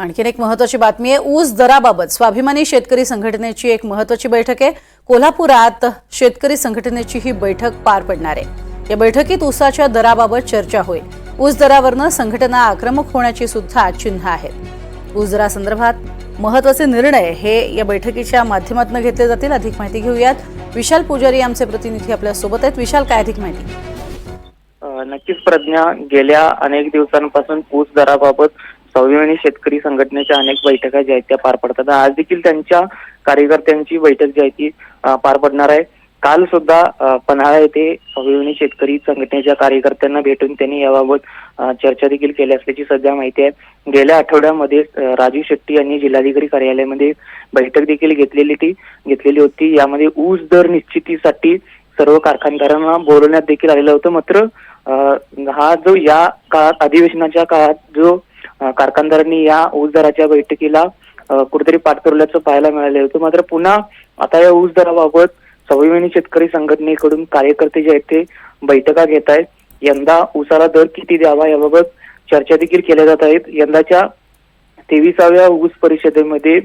आणखीन एक महत्वाची बातमी आहे ऊस दराबाबत. स्वाभिमानी शेतकरी संघटनेची एक महत्वाची बैठक आहे. कोल्हापुरात शेतकरी संघटनेची ही बैठक पार पडणार आहे. या बैठकीत ऊसाच्या दराबाबत चर्चा होईल. ऊस दरावरनं संघटना आक्रमक होण्याची सुद्धा चिन्ह आहेत. ऊस दरासंदर्भात महत्त्वाचे निर्णय हे या बैठकीच्या माध्यमातून घेतले जातील. अधिक माहिती घेऊयात. विशाल पुजारी आमचे प्रतिनिधी आपल्यासोबत आहेत. विशाल काय अधिक माहिती? नक्कीच प्रज्ञा. गेल्या अनेक दिवसांपासून ऊस दराबाबत स्वाभिमानी शेतकरी संघटनेच्या अनेक बैठका ज्या आहेत त्या पार पडतात. आज देखील त्यांच्या कार्यकर्त्यांची बैठक जी आहे ती पार पडणार आहे. काल सुद्धा पन्हाळा येथे स्वाभिमानी शेतकरी संघटनेच्या कार्यकर्त्यांना भेटून त्यांनी याबाबत चर्चा देखील केली असल्याची सध्या माहिती आहे. गेल्या आठवड्यामध्ये राजू शेट्टी यांनी जिल्हाधिकारी कार्यालयामध्ये बैठक देखील घेतलेली ती घेतलेली होती. यामध्ये ऊस दर निश्चितीसाठी सर्व कारखानदारांना बोलवण्यात देखील आलेलं होतं. मात्र हा जो या काळात अधिवेशनाच्या काळात जो कारखानदारांनी या ऊस दराच्या बैठकीला कुठेतरी पाठपुरल्याचं पाहायला मिळालं होतं. मात्र पुन्हा आता या ऊस दराबाबत स्वाभिमानी शेतकरी संघटनेकडून कार्यकर्ते जे आहेत ते बैठका घेत आहेत. यंदा ऊसाला दर किती द्यावा याबाबत चर्चा देखील केल्या जात आहेत. यंदाच्या तेविसाव्या ऊस परिषदेमध्ये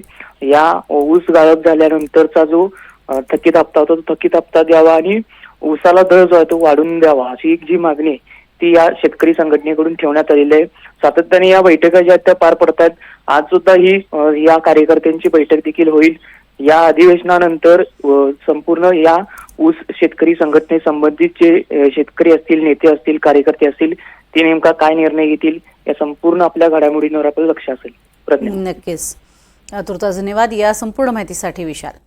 या ऊस गायब झाल्यानंतरचा जो थकीत हप्ता होता तो थकीत हप्ता द्यावा आणि ऊसाला दर जो आहे तो वाढून द्यावा अशी एक जी मागणी आहे, ती या शेतकरी संघटनेकडून ठेवण्यात आलेली आहे. सातत्याने या बैठका ज्या आहेत त्या पार पडतात आज सुद्धा ही या कार्यकर्त्यांची बैठक देखील होईल. या अधिवेशनानंतर संपूर्ण या ऊस शेतकरी संघटनेसंबंधित जे शेतकरी असतील नेते असतील कार्यकर्ते असतील ते नेमका काय निर्णय घेतील या संपूर्ण आपल्या घडामोडींवर आपलं लक्ष असेल. नक्कीच. तुर्तास धन्यवाद. या संपूर्ण माहितीसाठी विशाल.